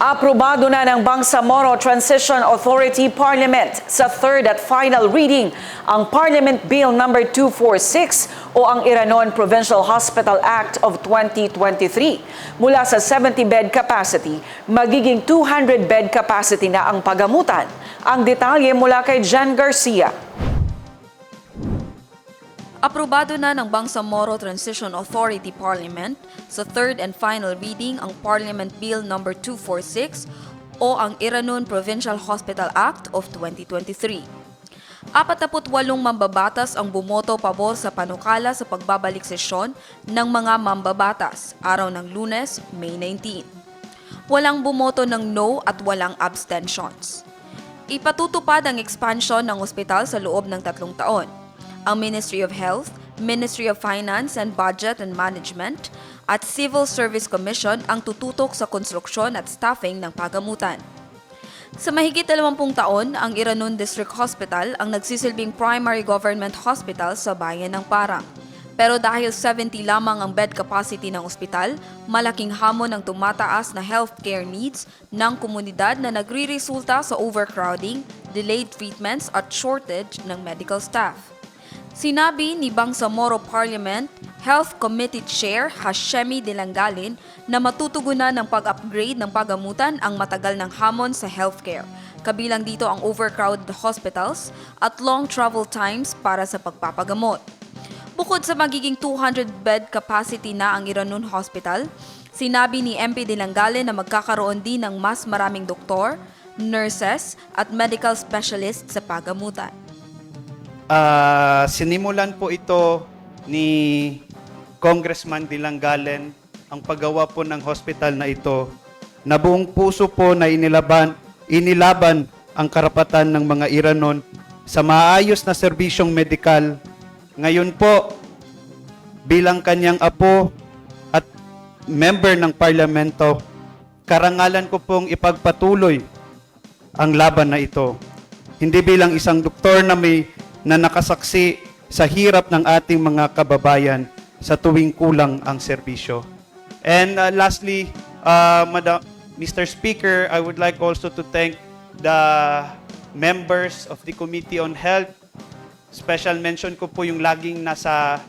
Aprobado na ng Bangsamoro Transition Authority Parliament sa third at final reading ang Parliament Bill number 246 o ang Iranon Provincial Hospital Act of 2023. Mula sa 70-bed capacity, magiging 200-bed capacity na ang pagamutan. Ang detalye mula kay Jan Garcia. Aprobado na ng Bangsamoro Transition Authority Parliament sa third and final reading ang Parliament Bill No. 246 o ang Iranon Provincial Hospital Act of 2023. 48 mambabatas ang bumoto pabor sa panukala sa pagbabalik sesyon ng mga mambabatas araw ng lunes, May 19. Walang bumoto ng no at walang abstentions. Ipatutupad ang expansion ng ospital sa loob ng tatlong taon. Ang Ministry of Health, Ministry of Finance and Budget and Management at Civil Service Commission ang tututok sa konstruksyon at staffing ng pagamutan. Sa mahigit 20 taon, ang Iranon District Hospital ang nagsisilbing primary government hospital sa bayan ng Parang. Pero dahil 70 lamang ang bed capacity ng ospital, malaking hamon ang tumataas na healthcare needs ng komunidad na nagre-resulta sa overcrowding, delayed treatments at shortage ng medical staff. Sinabi ni Bangsamoro Parliament Health Committee Chair Hashemi Dilangalin na matutugunan ng pag-upgrade ng pagamutan ang matagal ng hamon sa healthcare. Kabilang dito ang overcrowded hospitals at long travel times para sa pagpapagamot. Bukod sa magiging 200-bed capacity na ang Iranon Hospital, sinabi ni MP Dilangalin na magkakaroon din ng mas maraming doktor, nurses at medical specialists sa pagamutan. Ah, sinimulan po ito ni Congressman Dilangalen ang paggawa po ng hospital na ito na buong puso po na inilaban, inilaban ang karapatan ng mga Iranon sa maayos na serbisyong medikal. Ngayon po, bilang kanyang apo at member ng parlamento, karangalan ko pong ipagpatuloy ang laban na ito. Hindi bilang isang doktor na may na nakasaksi sa hirap ng ating mga kababayan sa tuwing kulang ang serbisyo. And uh, lastly, uh, Madam, Mr. Speaker, I would like also to thank the members of the Committee on Health. Special mention ko po yung laging nasa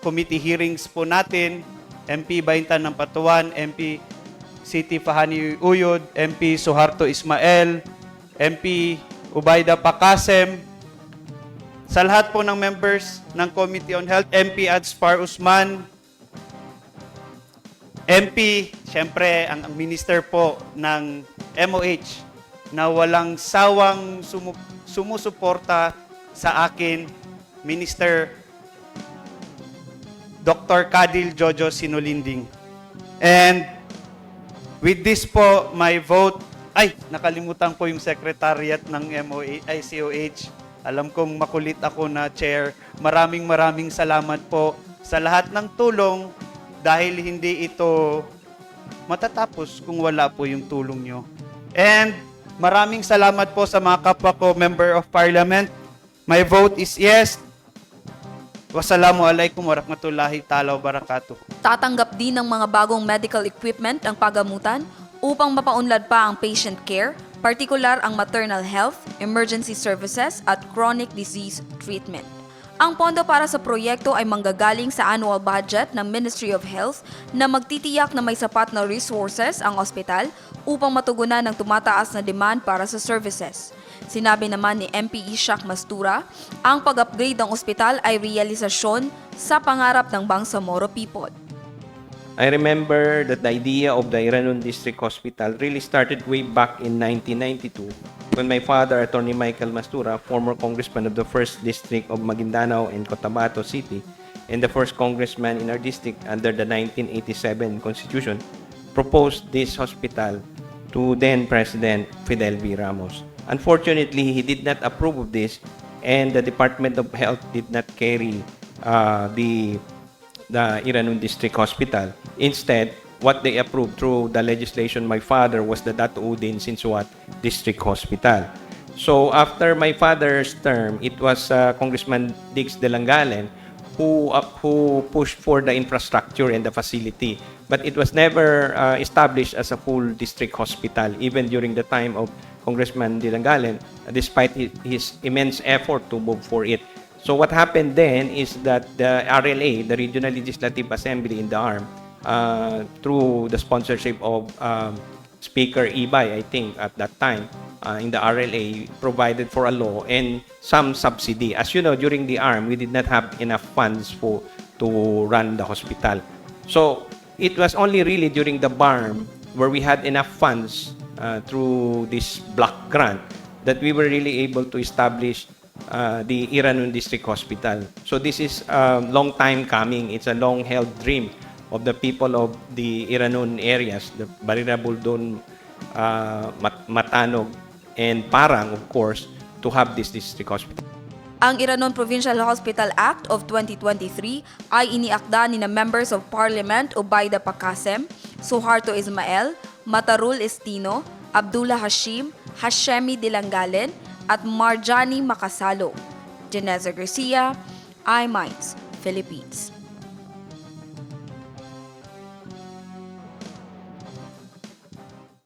committee hearings po natin, MP Baintan ng Patuan, MP City Fahani Uyod, MP Suharto Ismael, MP Ubayda Pakasem, sa lahat po ng members ng Committee on Health, MP Adspar Usman, MP, siyempre, ang, minister po ng MOH na walang sawang sumu- sumusuporta sa akin, Minister Dr. Kadil Jojo Sinulinding. And with this po, my vote, ay, nakalimutan ko yung secretariat ng MOH, ay COH. Alam kong makulit ako na chair. Maraming maraming salamat po sa lahat ng tulong dahil hindi ito matatapos kung wala po yung tulong nyo. And maraming salamat po sa mga kapwa ko, Member of Parliament. My vote is yes. Wassalamualaikum warahmatullahi ta'ala wabarakatuh. Tatanggap din ng mga bagong medical equipment ang pagamutan upang mapaunlad pa ang patient care, partikular ang maternal health, emergency services at chronic disease treatment. Ang pondo para sa proyekto ay manggagaling sa annual budget ng Ministry of Health na magtitiyak na may sapat na resources ang ospital upang matugunan ng tumataas na demand para sa services. Sinabi naman ni MP Ishak Mastura, ang pag-upgrade ng ospital ay realisasyon sa pangarap ng Bangsamoro people. I remember that the idea of the Iranon District Hospital really started way back in 1992 when my father, Attorney Michael Mastura, former congressman of the 1st District of Maguindanao and Cotabato City, and the first congressman in our district under the 1987 Constitution, proposed this hospital to then President Fidel V. Ramos. Unfortunately, he did not approve of this, and the Department of Health did not carry uh, the the Iranon District Hospital. Instead, what they approved through the legislation my father was the Datuudin Sinsuat District Hospital. So after my father's term, it was uh, Congressman Dix Delangalen who uh, who pushed for the infrastructure and the facility. But it was never uh, established as a full district hospital, even during the time of Congressman Dilangalen, despite hi- his immense effort to move for it. So what happened then is that the RLA, the Regional Legislative Assembly in the ARM, uh, through the sponsorship of um, Speaker Ibay, I think, at that time, uh, in the RLA, provided for a law and some subsidy. As you know, during the ARM, we did not have enough funds for to run the hospital. So it was only really during the BARM where we had enough funds uh, through this block grant that we were really able to establish uh, the Iranun District Hospital. So this is a long time coming. It's a long-held dream of the people of the Iranun areas, the Barira Buldon, uh, Mat- Matanog, and Parang, of course, to have this district hospital. Ang Iranon Provincial Hospital Act of 2023 ay iniakda ni na members of Parliament Obayda Pakasem, Suharto Ismael, Matarul Estino, Abdullah Hashim, Hashemi Dilangalen, at Marjani Makasalo. Janeza Garcia, iMinds, Philippines.